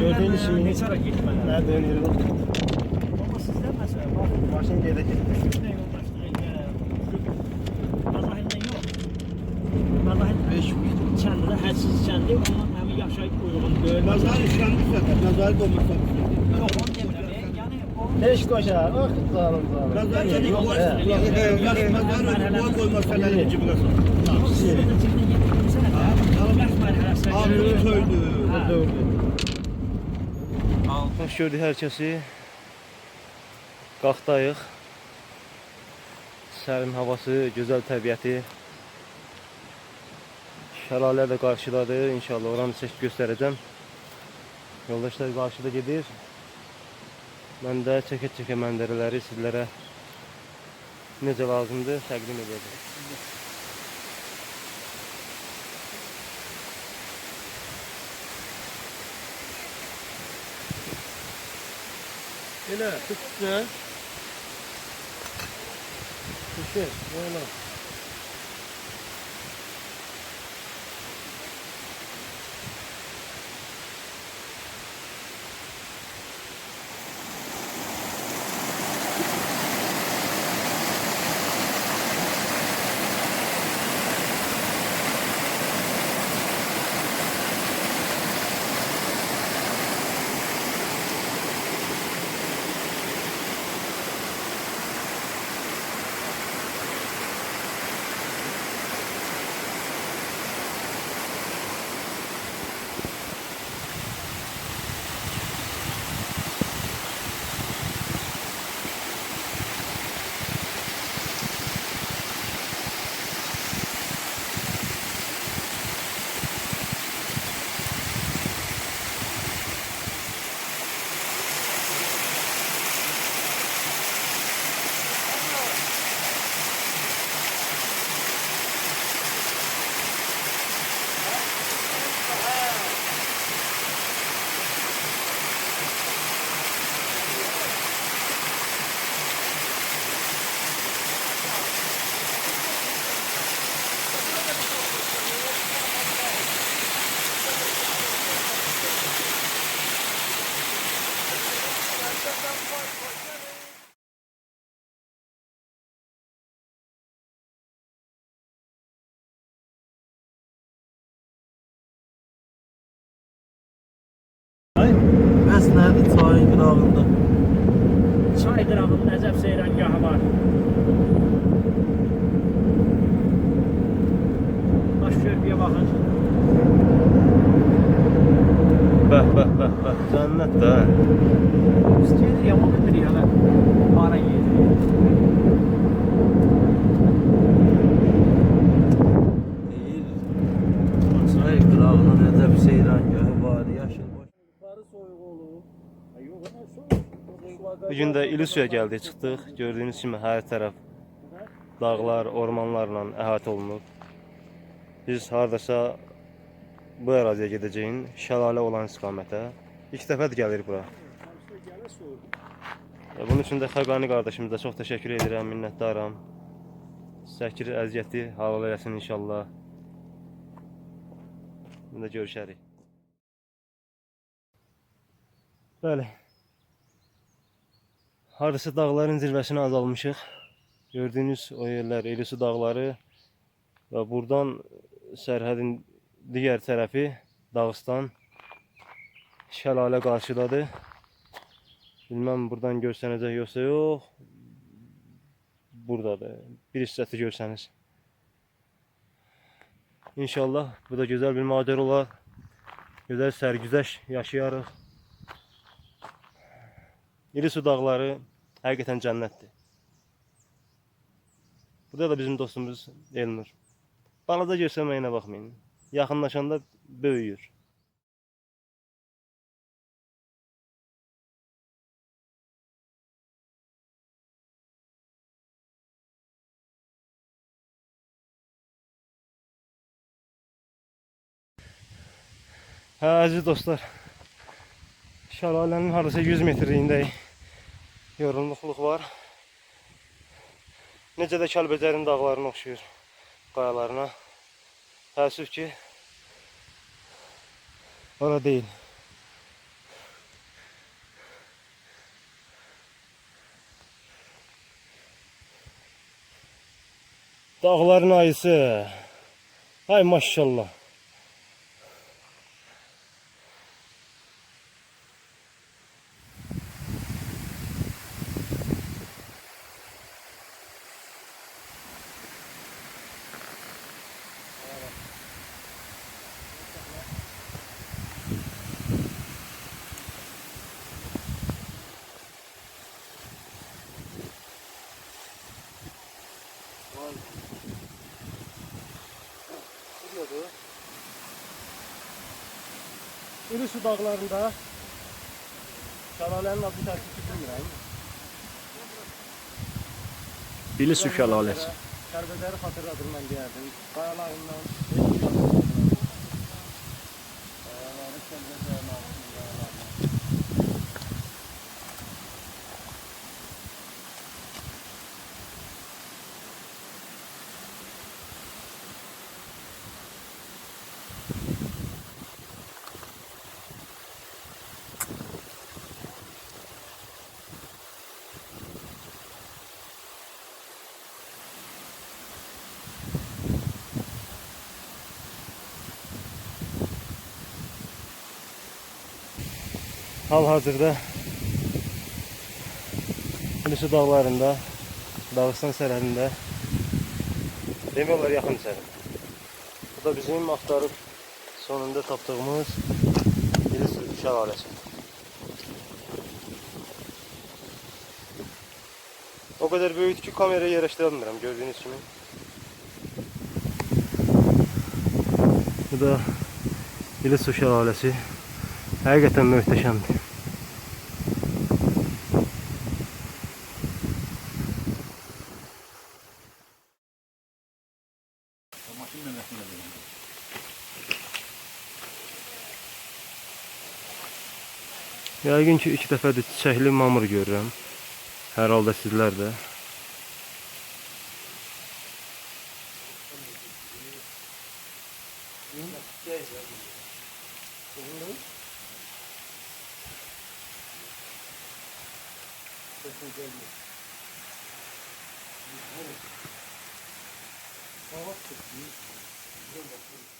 Gördüğünüz neçə ara getməli? Nerede dönüyor bak. Amma sizdə məsələn bax Başın gelecek. Üstüne yoldaşlar, Mazahinden yok. Mazahin 5 kəndində hədsiz kəndi, onun həmin yaşayıb quyruğunu görmez. Nazar işlendi zaten. Nazar olmasa. Yok, onu demirəm. e, Beş koşa. Ah zalim zalim. Nazar Yani seni yok, koy. yani yok. Yani nazar koy koymasa ne cibine sok. o sürədə çıxdı 7 sənə də yaş mərhələsinə Abi gəlir. Hoş gördük herkesi. Qalxdayıq. Sərin havası, gözəl təbiəti. Şəlalə də qarşıdadır. İnşallah oranı çəkib göstərəcəm. Yoldaşlar qarşıda gedir. Mən də çəkə-çəkə mənzərələri sizlərə necə lazımdır təqdim edəcəm. Öyle tut ne? Düşün. Böyle. Bəs nədir çayın qırağında? Çay qırağının Nəcəf seyrəngahı var. Baş körpüyə baxın. Bəh, bəh, bəh, bəh. Cənnət də. Biz gedirik, amma bilmirik hələ hara gedirik. Deyir. Çay qırağına necə bir seyrangahı var, yaşıl baş. Yuxarı soyuq olur. Bu gün də İlüsüyə gəldik, çıxdıq. Gördüyünüz kimi hər tərəf dağlar, ormanlarla əhatə olunub. Biz hardasa bu əraziyə gedəcəyin şəlalə olan istiqamətə. İlk dəfədir gəlirik bura. Və Bunun üçün də Xəqani qardaşımıza çox təşəkkür edirəm, minnətdaram. Çəkir əziyyəti halal eləsin inşallah. Bunda görüşərik. Bəli. Hardasa dağların zirvəsinə azalmışıq. Gördüyünüz o yerlər Elisu dağları və buradan sərhədin digər tərəfi Dağıstan şəlalə qarşıdadır. Bilməm buradan görsənəcək yoxsa yox. Buradadır. Bir hissəsi görsəniz. İnşallah bu da gözəl bir macər olar. Gözəl sərgüzəş yaşayarıq. İlisu dağları həqiqətən cənnətdir. Burada da bizim dostumuz Elnur. Balaca görsəməyinə baxmayın. Yaxınlaşanda böyüyür. Hə, əziz dostlar. Şəlalənin hardasa 100 metrliyindəyik yorulmuqluq var. Necə də Kəlbəcərin dağlarına oxşuyur qayalarına. Təəssüf ki, ora deyil. Dağların ayısı. Hay maşallah. İrisu dağlarında şelalenin adı tersi bilmirəm. Bilisu şəlaləsi. Kərbələri xatırladır mən deyərdim. Qayalarından Qayaları kərbələrin altında Hal-hazırda Bilisu dağlarında, Dağıstan sərhədində demək olar yaxın sərhəd. Bu da bizim axtarıb sonunda tapdığımız Bilisu şəlaləsi. O kadar böyük ki kameraya yerləşdirə gördüğünüz kimi. Bu da Bilisu şəlaləsi. Həqiqətən möhtəşəmdir. Yəqin ki, iki dəfədir çiçəkli mamır görürəm. Hər halda sizlər də. Güzel bakıyor.